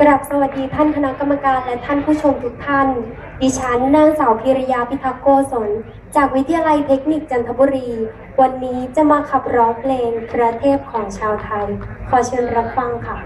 กราบสวัสดีท่านคณะกรรมการและท่านผู้ชมทุกท่าน ดิฉันนางสาวพิรยาพิทักโกศลจากวิทยาลัยเทคนิคจันทบุรี วันนี้จะมาขับร้องเพลงพระเทพของชาวไทย ขอเชิญรับฟังค่ะ